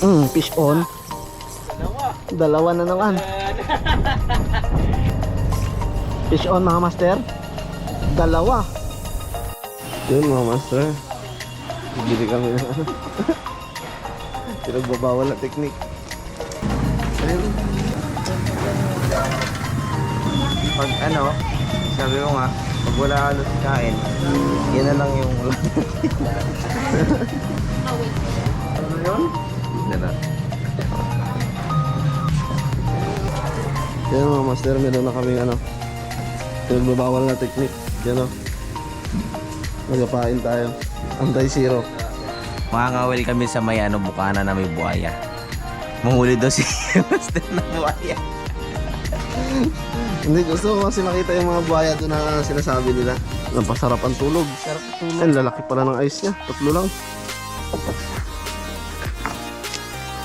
Mm, fish on. Dalawa. Dalawa na naman. Fish on mga master. Dalawa. Yun mga master. Bibili kami ano. Pinagbabawal na teknik. Ayun. Pag ano, sabi mo nga, pag wala halos kain, yan na lang yung Ano yun? Na. Yan mga master, meron na kaming ano. Pinagbabawal na teknik. Yan o. Magapain tayo. Anti-zero. Makakawil kami sa may ano, bukana na may buhaya. Manghuli daw si Master na buhaya. Hindi, gusto ko kasi makita yung mga buhaya doon na sinasabi nila. Napasarap ang tulog. Sarap tulog. Ay, lalaki pala ng ice niya. Tatlo lang.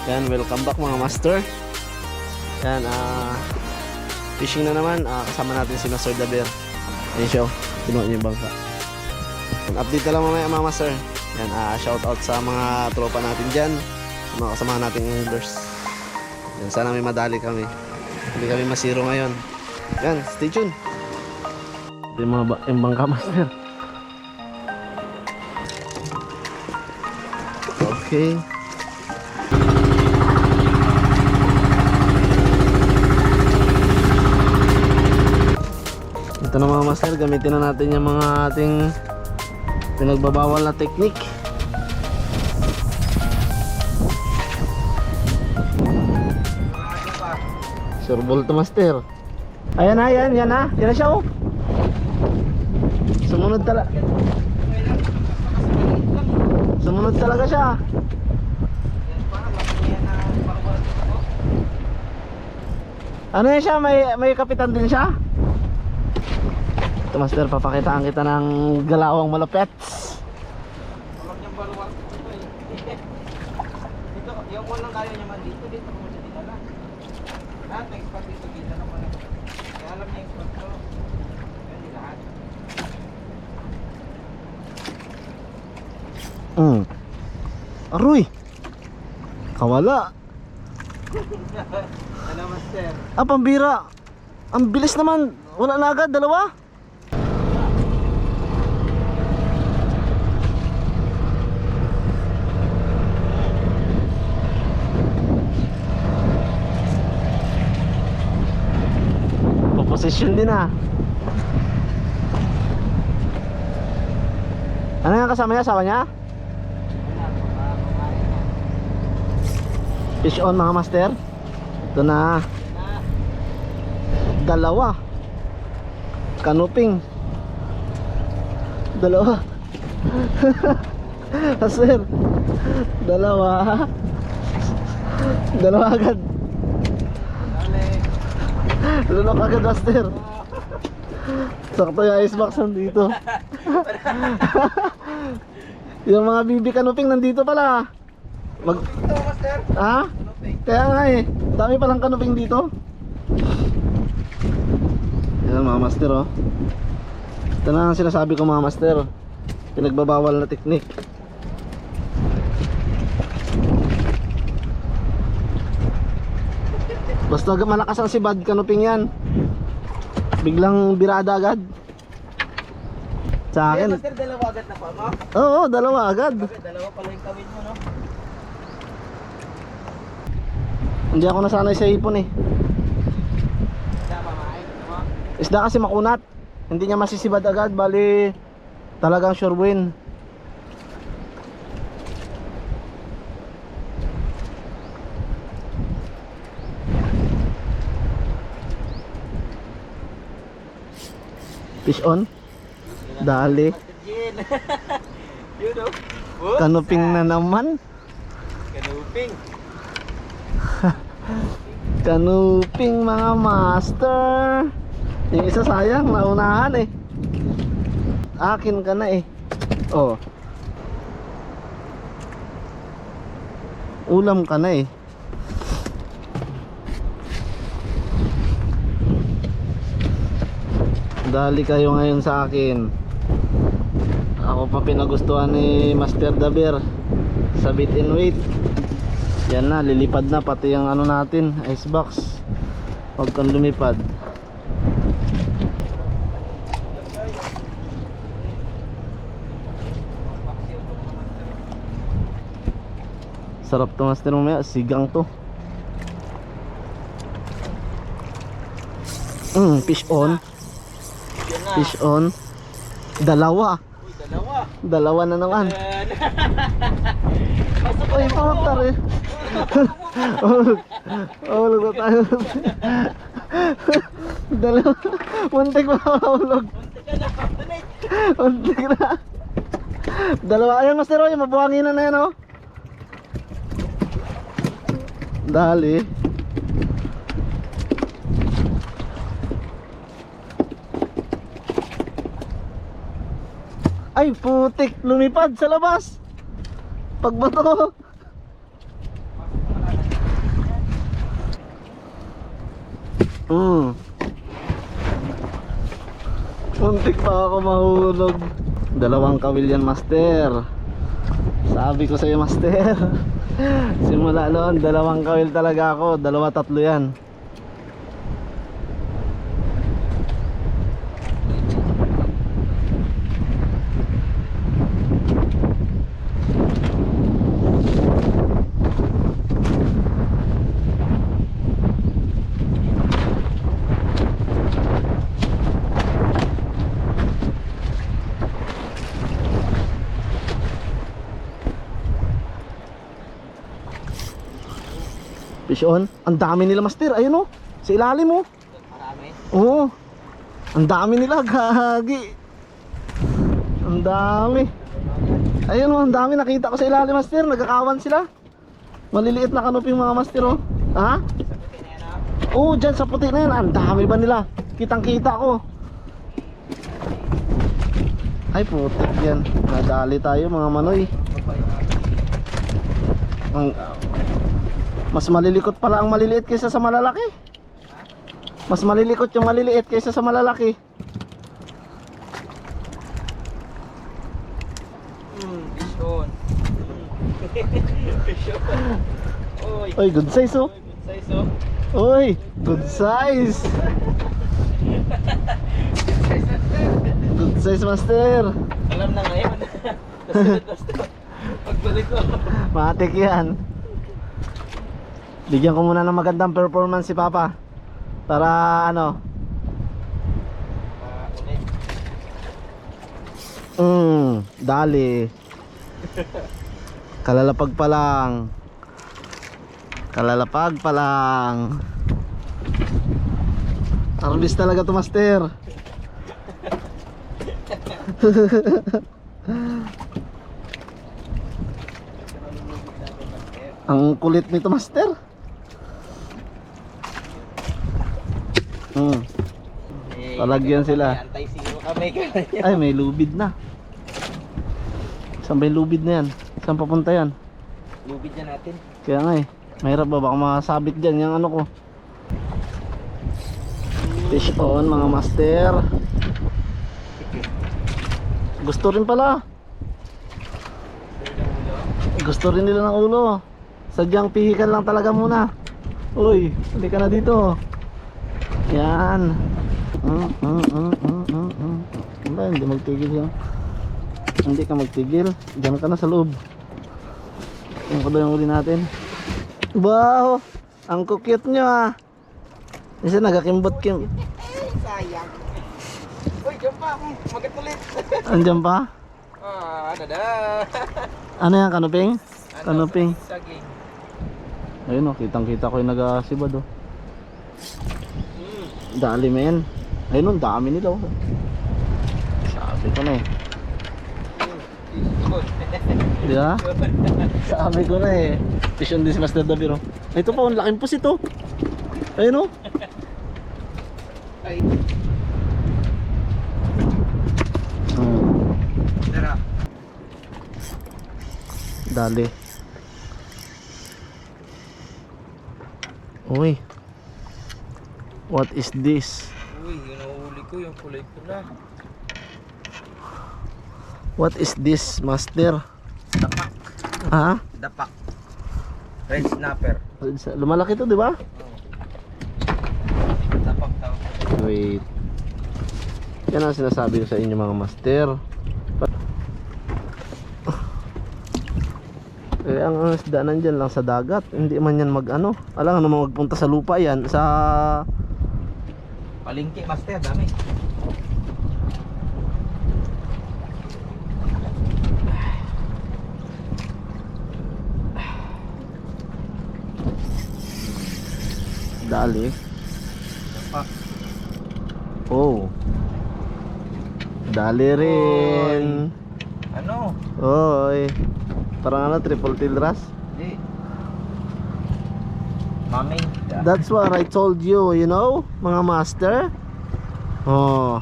Yan, welcome back mga master. Yan, ah... fishing na naman. Ah, kasama natin si Master Daber. Ayun siya, oh. Pinuha niya yung bangka. Update na lang mamaya mga master. Yan, ah, shout out sa mga tropa natin dyan. Sa mga kasama nating anglers. Yan, sana may madali kami. Hindi kami masiro ngayon. Yan, stay tuned. Ito yung mga ba- yung bangka master. Okay. Mga master, gamitin na natin yung mga ating pinagbabawal na technique. Sure ball to master. Ayan na, yan, yan na. Yan na siya oh. Sumunod talaga. Sumunod talaga siya. Ano yan siya? May, may kapitan din siya? Ito master, papakitaan kita ng galawang malupet. Dito, yung unang kaya niya man dito, dito ko siya dinala. Lahat ng spot dito, kita naman ako. Kaya alam niya spot ko. Yan di lahat. Mm. Aroy! Kawala. Ano, master? Ah, pambira. Ang bilis naman. Wala na agad, dalawa. Position din ah. Ano yung kasama niya? Asawa niya? Fish on mga master. Ito na. Dalawa. Kanuping. Dalawa. Master. Dalawa. Dalawa agad. Lunok agad, Master. Sakto yung icebox nandito. yung mga bibi kanuping nandito pala. Mag... Ito, master. Ha? Kaya nga eh. Dami palang kanuping dito. Yan mga master oh. Ito na ang sinasabi ko mga master. Pinagbabawal na teknik. Basta malakas ang sibad kanuping yan. Biglang birada agad. Sa Kaya, akin. master, dalawa agad na pa mo. Oo, dalawa agad. Dalawa pala yung kawin mo, no? Hindi ako nasanay sa ipon eh. Maay. Tama. Isda kasi makunat. Hindi niya masisibad agad, bali talagang sure win. Fish on. Dali. Yun, oh. Whoops. Kanuping na naman. Kanuping. Kanuping mga master. Yung isa sayang, naunahan eh. Akin ka na eh. Oh. Ulam ka na eh. Dali kayo ngayon sa akin. Ako pa pinagustuhan ni Master Daber sa bit and weight. Yan na, lilipad na pati yung ano natin, icebox. Huwag kang lumipad. Sarap to master mamaya, sigang to. Mm, fish on. Fish on. Dalawa, Uy, dalawa. dalawa na naman. Uy, puta rin. Oh, ulog na tayo. Dalawa. Muntik pa ulog. Muntik na. Dalawa. Ayan, Master Roy. Mabuhangin na yan, oh. Dali. Ay, putik. Lumipad sa labas. Pagbato. Mm. Muntik pa ako mahulog. Dalawang kawil yan, master. Sabi ko sa'yo, master. Simula noon, dalawang kawil talaga ako. Dalawa, tatlo yan. Fish on. Ang dami nila, master. Ayun oh. Sa ilalim oh. Marami. Oo. Ang dami nila, gagi. Ang dami. Ayun oh, ang dami nakita ko sa ilalim, master. Nagkakawan sila. Maliliit na kanoping mga master oh. Ha? Oo, dyan sa puti na yan. Ang dami ba nila? Kitang kita ko. Ay, putik yan. Nadali tayo mga manoy. Ang, mas malilikot pala ang maliliit kaysa sa malalaki. Mas malilikot yung maliliit kaysa sa malalaki. Hmm, fish on. Fish on. Oy, good size oh. Good size oh. Oy, good size. Good size, master. Alam na ngayon. Nasunod. Pagbalik ko. Matik yan. Bigyan ko muna ng magandang performance si Papa. Para ano, mm, dali. Kalalapag pa lang. Kalalapag pa lang. Harvest talaga to, master. Ang kulit nito, master. Mm. Eh, sila. Antay sino kami kaya. Ay, may lubid na. Saan ba yung lubid na yan? Saan papunta yan? Lubid na natin. Kaya nga eh. Mahirap ba? Baka masabit dyan yung ano ko. Fish on mga master. Gusto rin pala. Gusto rin nila ng ulo. Sadyang pihikan lang talaga muna. Uy, halika na dito. Yan. Mm, mm, mm, mm, mm, mm. Ba, hindi magtigil yan. Hindi ka magtigil. Diyan ka na sa loob. Yung ba yung uli natin? Wow! Ang cute nyo ah. Kasi nagakimbot kim. Sayang. Uy, jump pa. Hmm, Magat ulit. Andiyan pa? ah, dada. Ano yan, kanuping? Ano, Kanuping. Saging. Ayun oh, kitang kita ko yung nagasibad oh. Dali men. Ayun oh, dami nila oh. Sabi ko na eh. Di ba? Sabi ko na eh. Vision din si Master Daviro. Ito pa, ang laking pusit oh. Ayun oh. Ay, Hmm, dali. Uy. What is this? Uy, yung nahuli ko yung kulay pula. What is this, Master? Ha? Dapak. Red snapper. Lumalaki to, di ba? Tapak tao. Wait. Yan ang sinasabi ko sa inyo mga master. Eh, ang ang isda nandyan lang sa dagat. Hindi man yan mag ano. Alam naman magpunta sa lupa yan. Sa... Palingki, master, dami. Dali. Tapak. Oh. Dali rin. Ano? Oy. Parang ano, triple tail ras. Di. Maming. That's what I told you, you know, mga master. Oh.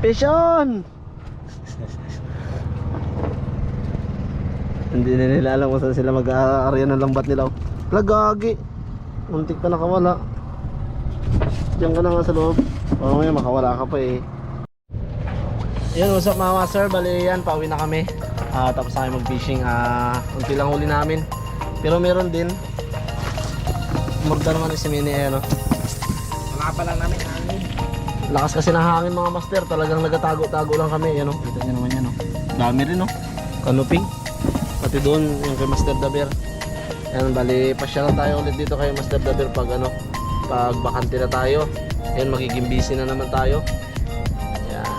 Fish on! Hindi na nila alam kung saan sila mag-aarya ng lambat nila. Lagagi. Muntik pa nakawala. Diyan ka na nga sa loob. O ngayon makawala ka pa eh. Yan, what's up mga master? Bali yan, pauwi na kami. Ah, tapos na kami mag-fishing. Ah, unti lang huli namin. Pero meron din. Murda naman si Mini eh, no? Wala pa lang namin hangin. Lakas kasi ng hangin mga master, talagang nagatago-tago lang kami, yan o. Kita nyo naman yan o. Dami rin o. Canopy. Pati doon, yung kay Master Daber. Yan, bali, pasya na tayo ulit dito kay Master Daber pag ano, pag bakante na tayo. Yan, magiging busy na naman tayo. Yan.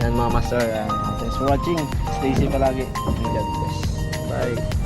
Yan mga master, yan. Thanks for watching. Stay safe palagi. Bye.